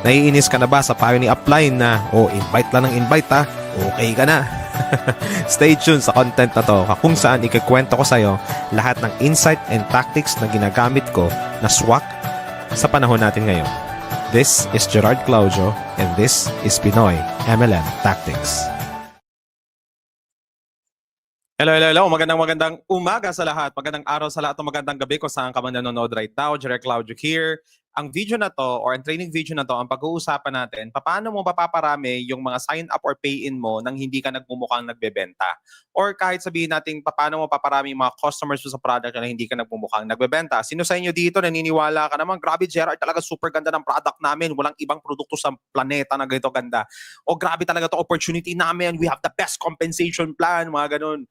Naiinis ka na ba sa payo ni upline na, oh, invite lang ng invite ha, okay ka na. Stay tuned sa content na to kung saan ikikwento ko sa'yo lahat ng insight and tactics na ginagamit ko na swak sa panahon natin ngayon. This is Gerard Claudio and this is Pinoy MLM Tactics. Hello, hello, hello. Magandang magandang umaga sa lahat. Magandang araw sa lahat o magandang gabi kung saan ka man nanonood right now. Jerry Claudio here. Ang video na to or ang training video na to, ang pag-uusapan natin, paano mo mapaparami yung mga sign up or pay in mo nang hindi ka nagmumukhang nagbebenta. Or kahit sabihin natin, paano mo paparami yung mga customers mo sa product na hindi ka nagmumukhang nagbebenta. Sino sa inyo dito naniniwala ka naman, grabe Gerard, talaga super ganda ng product namin. Walang ibang produkto sa planeta na ganito ganda. O grabe talaga to opportunity namin. We have the best compensation plan, mga ganun.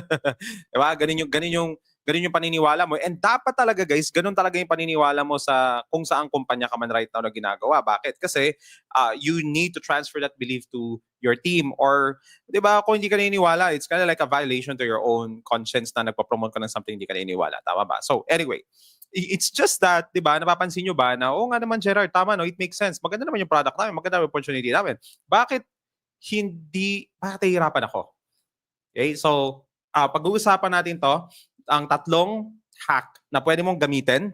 diba? Ganun yung, ganun yung, ganun yung paniniwala mo. And dapat talaga guys, ganun talaga yung paniniwala mo sa kung saan kumpanya ka man right now na ginagawa. Bakit? Kasi uh, you need to transfer that belief to your team or 'di ba kung hindi ka naniniwala it's kind of like a violation to your own conscience na nagpo-promote ka ng something hindi ka naniniwala tama ba so anyway it's just that 'di ba napapansin nyo ba na oo nga naman Gerard tama no it makes sense maganda naman yung product namin maganda yung opportunity namin bakit hindi bakit nahihirapan ako okay so ah pag-uusapan natin to ang tatlong hack na pwede mong gamitin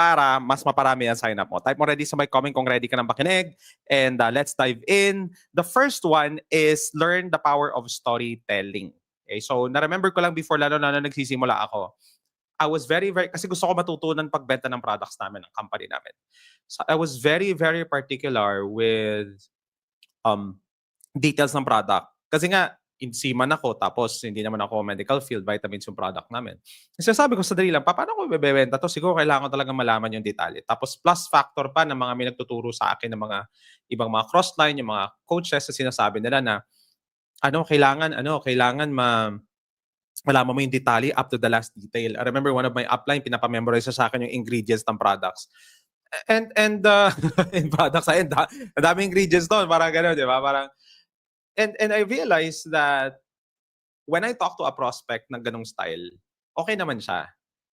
para mas maparami ang sign up mo. Type mo ready sa my comment kung ready ka nang makinig. And uh, let's dive in. The first one is learn the power of storytelling. Okay, so na-remember ko lang before lalo na nung nagsisimula ako. I was very, very, kasi gusto ko matutunan pagbenta ng products namin, ng company namin. So I was very, very particular with um, details ng product. Kasi nga, in seaman ako, tapos hindi naman ako medical field, vitamins yung product namin. Kasi sabi ko sa dali lang, "Pa, paano ko ibebenta to? Siguro kailangan ko talaga malaman yung detalye. Tapos plus factor pa ng mga may nagtuturo sa akin ng mga ibang mga crossline, yung mga coaches na sinasabi nila na ano, kailangan, ano, kailangan ma malaman mo yung detalye up to the last detail. I remember one of my upline, pinapamemorize sa akin yung ingredients ng products. And, and, uh, in products, da, ang dami ingredients doon, parang gano'n, di ba? Parang, and, and I realized that when I talk to a prospect ng ganong style, okay naman siya.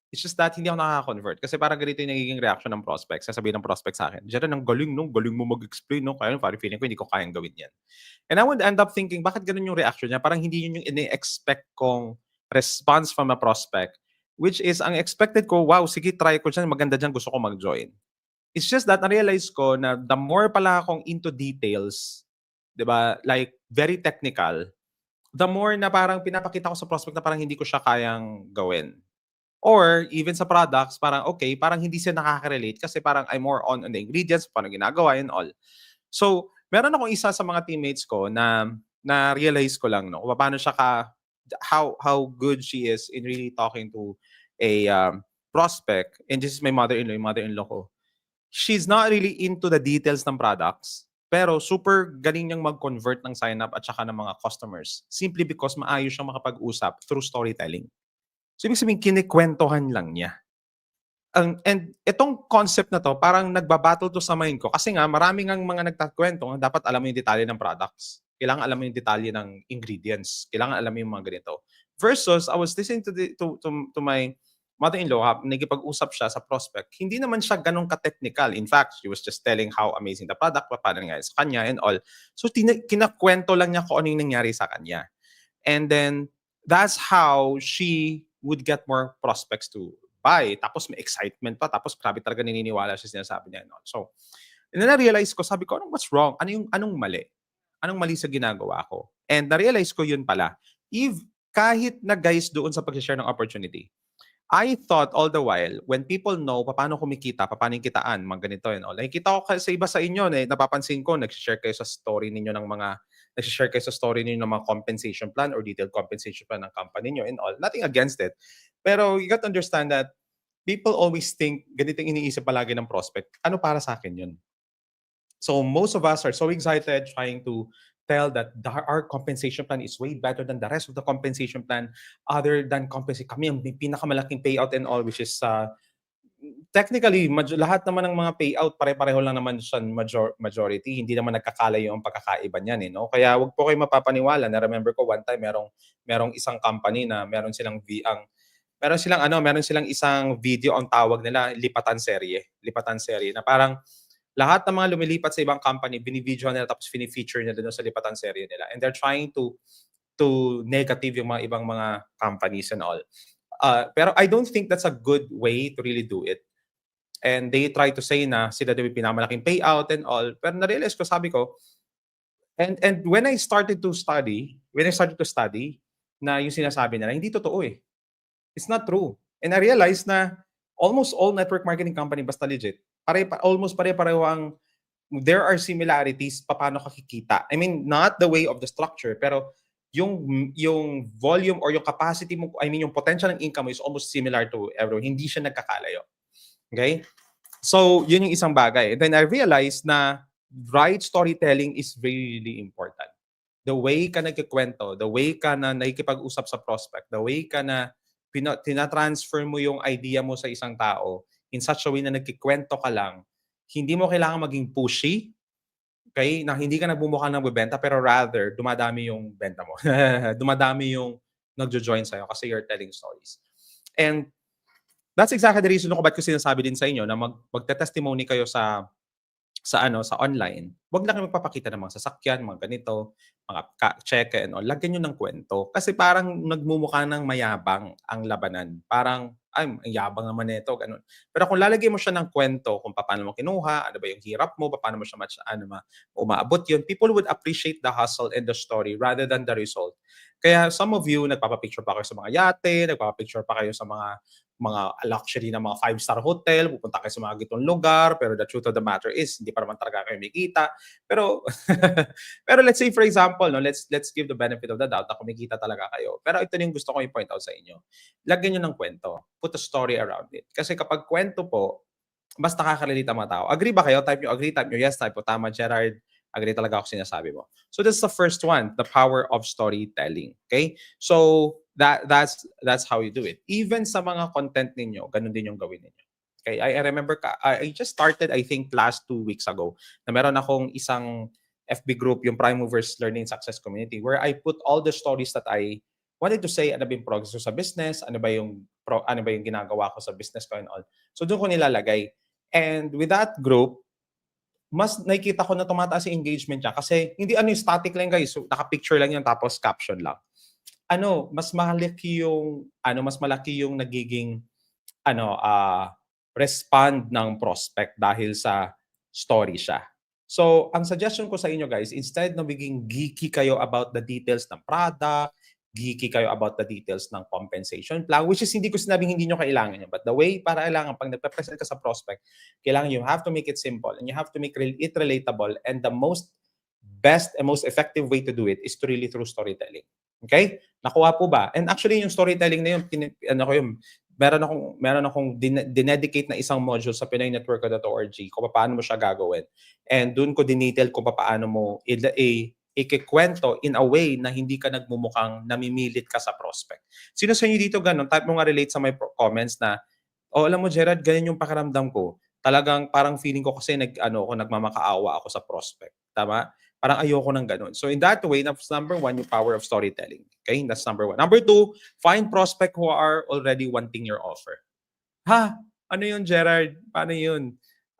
It's just that hindi ako nakaka-convert. Kasi parang ganito yung nagiging reaction ng prospect. Sasabihin ng prospect sa akin, Jaron, ang galing, no? Galing mo mag-explain, no? Kaya parang feeling ko, hindi ko kayang gawin yan. And I would end up thinking, bakit ganun yung reaction niya? Parang hindi yun yung ini-expect kong response from a prospect. Which is, ang expected ko, wow, sige, try ko dyan, maganda dyan, gusto ko mag-join. It's just that, na-realize ko na the more pala akong into details, di ba, like, very technical, the more na parang pinapakita ko sa prospect na parang hindi ko siya kayang gawin. Or even sa products, parang okay, parang hindi siya nakaka-relate kasi parang I'm more on, on the ingredients, paano ginagawa and all. So, meron akong isa sa mga teammates ko na na-realize ko lang no, paano siya ka how how good she is in really talking to a um, prospect. And this is my mother-in-law, mother-in-law ko. She's not really into the details ng products, pero super galing niyang mag-convert ng sign-up at saka ng mga customers simply because maayos siyang makapag-usap through storytelling. So, ibig sabihin, kinikwentuhan lang niya. Ang, and itong concept na to, parang nagbabattle to sa mind ko. Kasi nga, marami nga mga nagtakwento na dapat alam mo yung detalye ng products. Kailangan alam mo yung detalye ng ingredients. Kailangan alam mo yung mga ganito. Versus, I was listening to, the, to, to, to my mother-in-law, nagipag-usap siya sa prospect, hindi naman siya ganun ka-technical. In fact, she was just telling how amazing the product, paano nangyari sa kanya and all. So, tina- kinakwento lang niya kung ano yung nangyari sa kanya. And then, that's how she would get more prospects to buy. Tapos may excitement pa. Tapos grabe talaga naniniwala siya sinasabi niya. No? So, and then na-realize ko, sabi ko, anong what's wrong? Ano yung, anong mali? Anong mali sa ginagawa ko? And na-realize ko yun pala. If, kahit na guys doon sa pag-share ng opportunity, I thought all the while, when people know paano kumikita, paano yung kitaan, mga ganito and all. Nakikita ko sa iba sa inyo, eh, napapansin ko, nag-share kayo sa story ninyo ng mga nag-share kayo sa story niyo ng mga compensation plan or detailed compensation plan ng company niyo and all. Nothing against it. Pero you got to understand that people always think ganito yung iniisip palagi ng prospect. Ano para sa akin yun? So most of us are so excited trying to tell that the, our compensation plan is way better than the rest of the compensation plan other than compensate kami ang pinakamalaking payout and all which is uh, technically maj- lahat naman ng mga payout pare-pareho lang naman siya major- majority. Hindi naman nagkakalayo ang pagkakaiba niyan eh no? Kaya wag po kayo mapapaniwala na remember ko one time merong merong isang company na meron silang V ang meron silang ano meron silang isang video ang tawag nila lipatan serye lipatan serye na parang lahat ng mga lumilipat sa ibang company binivideo nila tapos fini-feature nila doon sa lipatan serye nila and they're trying to to negative yung mga ibang mga companies and all Uh, pero I don't think that's a good way to really do it. And they try to say na sila daw yung pinamalaking payout and all. Pero na-realize ko, sabi ko, and, and when I started to study, when I started to study, na yung sinasabi nila, hindi totoo eh. It's not true. And I realized na almost all network marketing company basta legit, pare, pa- almost pare-pareho ang there are similarities paano ka kikita. I mean, not the way of the structure, pero yung yung volume or yung capacity mo, I mean, yung potential ng income mo is almost similar to everyone. Hindi siya nagkakalayo. Okay? So, yun yung isang bagay. And then I realized na right storytelling is really important. The way ka nagkikwento, the way ka na nakikipag-usap sa prospect, the way ka na pina- tinatransfer mo yung idea mo sa isang tao in such a way na nagkikwento ka lang, hindi mo kailangan maging pushy, okay? Na hindi ka nagbumukha ng bebenta, pero rather, dumadami yung benta mo. dumadami yung nagjo-join sa'yo kasi you're telling stories. And that's exactly the reason kung ba't ko sinasabi din sa inyo na mag, magte-testimony kayo sa sa ano sa online, wag lang kayo magpapakita ng mga sasakyan, mga ganito, mga cheque and all. Lagyan nyo ng kwento. Kasi parang nagmumukha ng mayabang ang labanan. Parang, ay, ang yabang naman nito, ganun. Pero kung lalagyan mo siya ng kwento kung paano mo kinuha, ano ba yung hirap mo, paano mo siya match, ano ma, umaabot yun, people would appreciate the hustle and the story rather than the result. Kaya some of you, nagpapapicture pa kayo sa mga yate, nagpapapicture pa kayo sa mga mga luxury na mga five-star hotel, pupunta kayo sa mga gitong lugar, pero the truth of the matter is, hindi pa naman talaga kayo may kita. Pero, pero let's say for example, no, let's let's give the benefit of the doubt na kumikita talaga kayo. Pero ito yung gusto ko i-point out sa inyo. Lagyan nyo ng kwento. Put a story around it. Kasi kapag kwento po, mas nakaka-relate ang mga tao. Agree ba kayo? Type nyo, agree, type nyo, yes, type po, tama, Gerard. Agree talaga ako sinasabi mo. So this is the first one, the power of storytelling. Okay? So that that's that's how you do it. Even sa mga content ninyo, ganun din yung gawin ninyo. Okay? I, I remember I just started I think last two weeks ago na meron akong isang FB group, yung Prime Movers Learning Success Community, where I put all the stories that I wanted to say, ano ba yung progress ko sa business, ano ba yung pro, ano ba yung ginagawa ko sa business ko and all. So doon ko nilalagay. And with that group, mas nakikita ko na tumataas yung engagement niya kasi hindi ano yung static lang guys, so naka-picture lang yan tapos caption lang. Ano, mas malaki yung ano, mas malaki yung nagiging ano, ah respond ng prospect dahil sa story siya. So, ang suggestion ko sa inyo guys, instead na maging geeky kayo about the details ng product, geeky kayo about the details ng compensation plan, which is hindi ko sinabing hindi nyo kailangan yun. But the way para kailangan, pag nagpe-present ka sa prospect, kailangan you have to make it simple and you have to make it relatable and the most best and most effective way to do it is to really through storytelling. Okay? Nakuha po ba? And actually, yung storytelling na yun, ano ko yun, meron akong, meron akong din- dinedicate na isang module sa pinaynetwork.org kung paano mo siya gagawin. And doon ko dinetail kung paano mo i- i- ikikwento in a way na hindi ka nagmumukhang namimilit ka sa prospect. Sino sa inyo dito ganun? Type mo nga relate sa my comments na, oh, alam mo Gerard, ganyan yung pakiramdam ko. Talagang parang feeling ko kasi nag, ano, ako, nagmamakaawa ako sa prospect. Tama? Parang ayoko ng ganun. So in that way, that's number one, yung power of storytelling. Okay? That's number one. Number two, find prospect who are already wanting your offer. Ha? Ano yun, Gerard? Paano yun?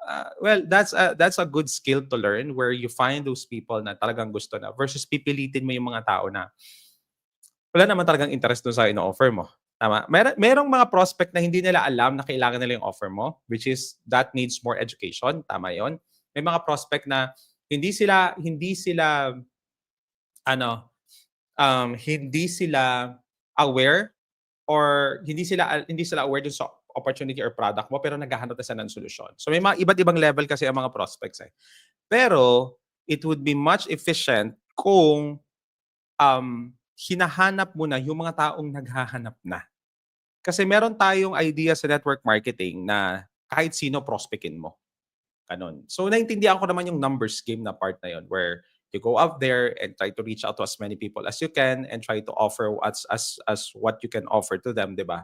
Uh, well, that's a, that's a good skill to learn where you find those people na talagang gusto na versus pipilitin mo yung mga tao na wala naman talagang interest doon sa ino-offer mo. Tama? Mer merong mga prospect na hindi nila alam na kailangan nila yung offer mo, which is that needs more education. Tama yon. May mga prospect na hindi sila hindi sila ano um hindi sila aware or hindi sila hindi sila aware dun sa opportunity or product mo pero naghahanap na sila ng solusyon. So may mga iba't ibang level kasi ang mga prospects eh. Pero it would be much efficient kung um hinahanap mo na yung mga taong naghahanap na. Kasi meron tayong idea sa network marketing na kahit sino prospectin mo. Ganon. So, naintindihan ko naman yung numbers game na part na yon where you go out there and try to reach out to as many people as you can and try to offer as as as what you can offer to them, 'di ba?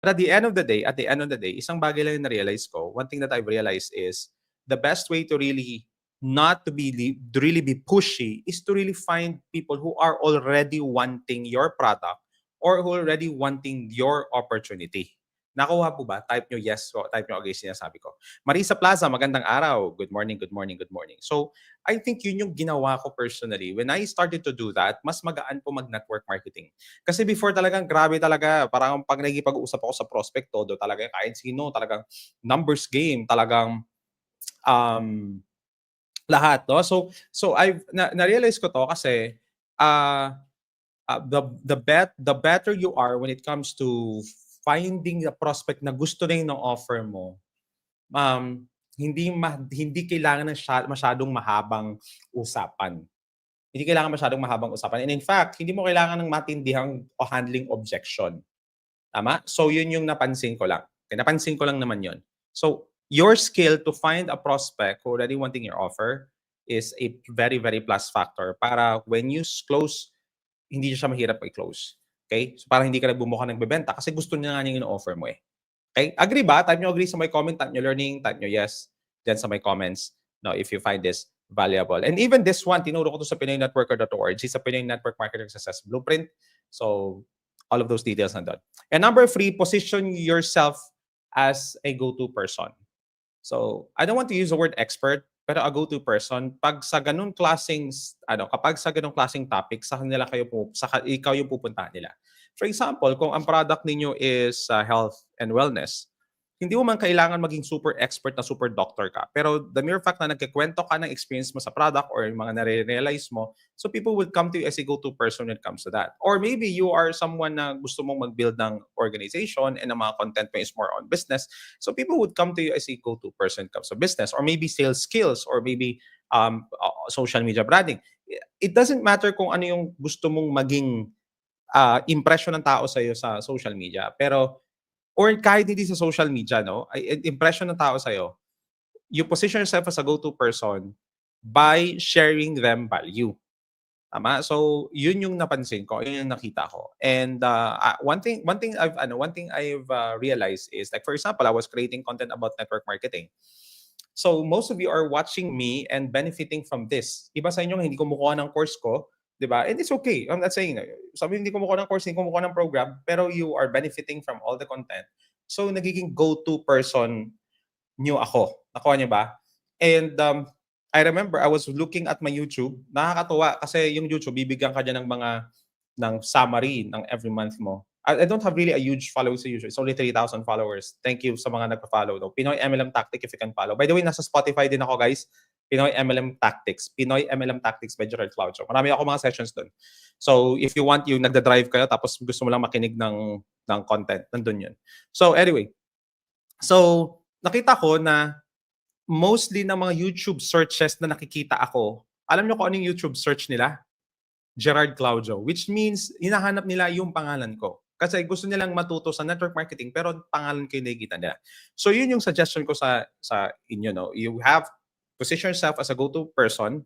But at the end of the day, at the end of the day, isang bagay lang yung na-realize ko. One thing that I've realized is the best way to really not to be to really be pushy is to really find people who are already wanting your product or who already wanting your opportunity. Nakuha po ba? Type nyo yes o type nyo okay sinasabi ko. Marisa Plaza, magandang araw. Good morning, good morning, good morning. So, I think yun yung ginawa ko personally. When I started to do that, mas magaan po mag-network marketing. Kasi before talagang grabe talaga, parang pag nagipag-usap ako sa prospect, todo talaga kahit sino, talagang numbers game, talagang um, lahat. No? So, so I've, na, na-realize ko to kasi uh, uh, the, the, bet, the better you are when it comes to finding a prospect na gusto rin ng offer mo, um, hindi ma, hindi kailangan ng sya- masyadong mahabang usapan. Hindi kailangan masyadong mahabang usapan. And in fact, hindi mo kailangan ng matindihang o handling objection. Tama? So yun yung napansin ko lang. Okay, napansin ko lang naman yun. So your skill to find a prospect who already wanting your offer is a very, very plus factor para when you close, hindi siya mahirap i-close. Okay? So para hindi ka nagbumuka ng bebenta kasi gusto niya nga niya yung offer mo eh. Okay? Agree ba? Type nyo agree sa my comment, type nyo learning, type nyo yes dyan sa my comments no, if you find this valuable. And even this one, tinuro ko to sa PinoyNetworker.org. It's a Pinoy Network Marketing Success Blueprint. So, all of those details nandun. And number three, position yourself as a go-to person. So, I don't want to use the word expert, pero a go-to person, pag sa ganun klaseng, ano, kapag sa ganun klaseng topic, sa kanila kayo po, sa ka- ikaw yung pupuntahan nila. For example, kung ang product ninyo is uh, health and wellness, hindi mo man kailangan maging super expert na super doctor ka. Pero the mere fact na nagkikwento ka ng experience mo sa product or yung mga nare-realize mo, so people would come to you as a go-to person when it comes to that. Or maybe you are someone na gusto mong mag-build ng organization and ang mga content mo is more on business. So people would come to you as a go-to person when it comes to business. Or maybe sales skills or maybe um, social media branding. It doesn't matter kung ano yung gusto mong maging uh, impression ng tao sa iyo sa social media. Pero or kahit hindi sa social media, no? Impression ng tao sa'yo, you position yourself as a go-to person by sharing them value. Tama? So, yun yung napansin ko, yun yung nakita ko. And uh, one thing one thing I've ano, one thing I've uh, realized is like for example, I was creating content about network marketing. So, most of you are watching me and benefiting from this. Iba sa inyo hindi kumukuha ng course ko, 'di ba? And it's okay. I'm not saying sabi hindi kumukuha ng course, hindi kumukuha ng program, pero you are benefiting from all the content. So, nagiging go-to person nyo ako. Nakuha niyo ba? And um, I remember I was looking at my YouTube. Nakakatuwa kasi yung YouTube, bibigyan ka dyan ng mga ng summary ng every month mo. I, I don't have really a huge following sa YouTube. It's only 3,000 followers. Thank you sa mga nagpa-follow. No? Pinoy MLM Tactic if you can follow. By the way, nasa Spotify din ako guys. Pinoy MLM Tactics. Pinoy MLM Tactics by Gerald Claudio. Marami ako mga sessions doon. So if you want yung nagda-drive kayo tapos gusto mo lang makinig ng ng content, nandun yun. So anyway, so nakita ko na mostly ng mga YouTube searches na nakikita ako, alam nyo kung ano yung YouTube search nila? Gerard Claudio, which means hinahanap nila yung pangalan ko. Kasi gusto nilang matuto sa network marketing pero pangalan ko yung nakikita nila. So yun yung suggestion ko sa sa inyo no. You have position yourself as a go-to person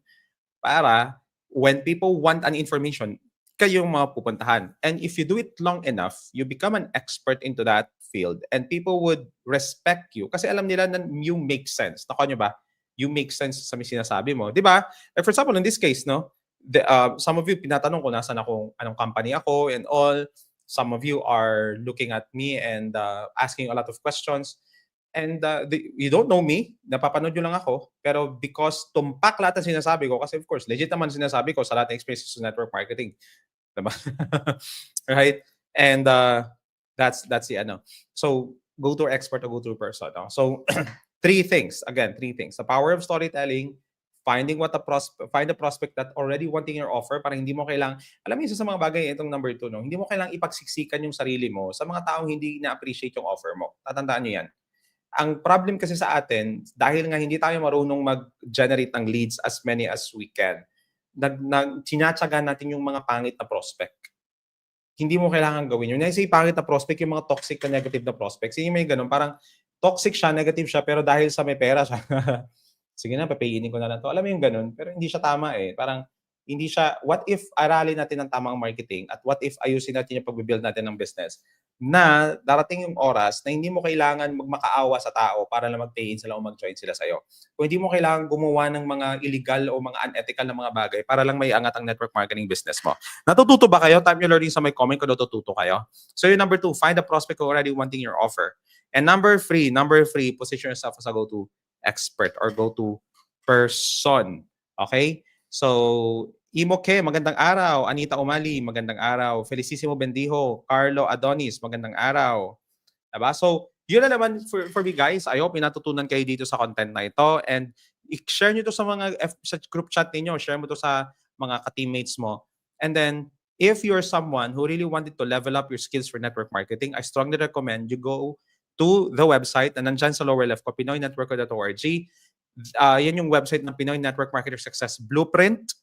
para when people want an information, kayo yung mga pupuntahan. And if you do it long enough, you become an expert into that field and people would respect you kasi alam nila na you make sense. Nakuha nyo ba? You make sense sa may sinasabi mo. Di ba? Like for example, in this case, no, the, uh, some of you pinatanong ko nasan ako, anong company ako and all. Some of you are looking at me and uh, asking a lot of questions. And uh, the, you don't know me, napapanood nyo lang ako, pero because tumpak lahat ng sinasabi ko, kasi of course, legit naman sinasabi ko sa lahat ng experiences sa network marketing. Diba? right? And uh, that's that's the ano. So go to expert or go to person. No? So three things. Again, three things. The power of storytelling, finding what a prospect, find a prospect that already wanting your offer para hindi mo kailang, alam mo isa sa mga bagay itong number two, no? hindi mo kailang ipagsiksikan yung sarili mo sa mga taong hindi na-appreciate yung offer mo. Tatandaan nyo yan. Ang problem kasi sa atin, dahil nga hindi tayo marunong mag-generate ng leads as many as we can, nag, nag, sinatsaga natin yung mga pangit na prospect hindi mo kailangan gawin yun. Kasi pangit na prospect, yung mga toxic na negative na prospects, hindi may ganun. Parang toxic siya, negative siya, pero dahil sa may pera siya, sige na, papainin ko na lang to. Alam mo yung ganun, pero hindi siya tama eh. Parang, hindi siya, what if aralin natin ng tamang marketing at what if ayusin natin yung pag-build natin ng business na darating yung oras na hindi mo kailangan magmakaawa sa tao para lang mag-pay in sila o mag-join sila sa'yo. Kung hindi mo kailangan gumawa ng mga illegal o mga unethical na mga bagay para lang may angat ang network marketing business mo. Natututo ba kayo? Time nyo learning sa may comment kung natututo kayo. So yung number two, find a prospect who already wanting your offer. And number three, number three, position yourself as a go-to expert or go-to person. Okay? So, Imo Ke, magandang araw. Anita Umali, magandang araw. Felicissimo Bendijo, Carlo Adonis, magandang araw. Diba? So, yun na naman for, for me guys. I hope may natutunan kayo dito sa content na ito. And i-share nyo to sa mga F, sa group chat ninyo. Share mo to sa mga ka-teammates mo. And then, if you're someone who really wanted to level up your skills for network marketing, I strongly recommend you go to the website na nandyan sa lower left ko, pinoynetwork.org. Uh, yan yung website ng Pinoy Network Marketer Success Blueprint.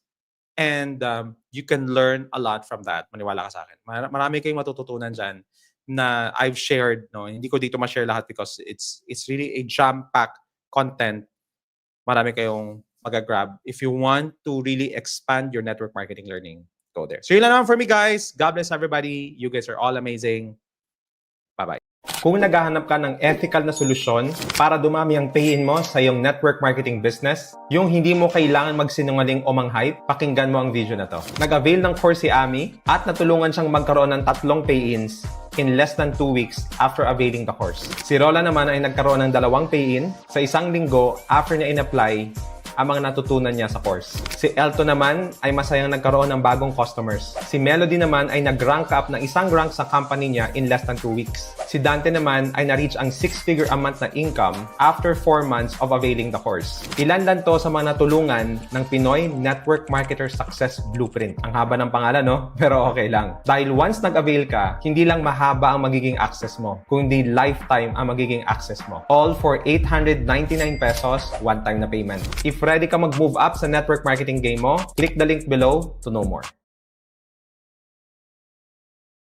And um, you can learn a lot from that. Maniwala ka sa akin. Mar- Marami kayong matututunan dyan na I've shared. No? Hindi ko dito ma-share lahat because it's it's really a jam-packed content. Marami kayong magagrab. If you want to really expand your network marketing learning, go there. So yun lang naman for me guys. God bless everybody. You guys are all amazing. Kung naghahanap ka ng ethical na solusyon para dumami ang pay-in mo sa iyong network marketing business, yung hindi mo kailangan magsinungaling o mang-hype, pakinggan mo ang video na to. Nag-avail ng course si Ami at natulungan siyang magkaroon ng tatlong pay-ins in less than 2 weeks after availing the course. Si Rola naman ay nagkaroon ng dalawang pay-in sa isang linggo after niya in-apply ang mga natutunan niya sa course. Si Elto naman ay masayang nagkaroon ng bagong customers. Si Melody naman ay nag-rank up ng isang rank sa company niya in less than 2 weeks. Si Dante naman ay na-reach ang 6-figure a month na income after 4 months of availing the course. Ilan lang to sa mga natulungan ng Pinoy Network Marketer Success Blueprint. Ang haba ng pangalan, no? Pero okay lang. Dahil once nag-avail ka, hindi lang mahaba ang magiging access mo, kundi lifetime ang magiging access mo. All for 899 pesos, one-time na payment. If ready ka mag-move up sa network marketing game mo, click the link below to know more.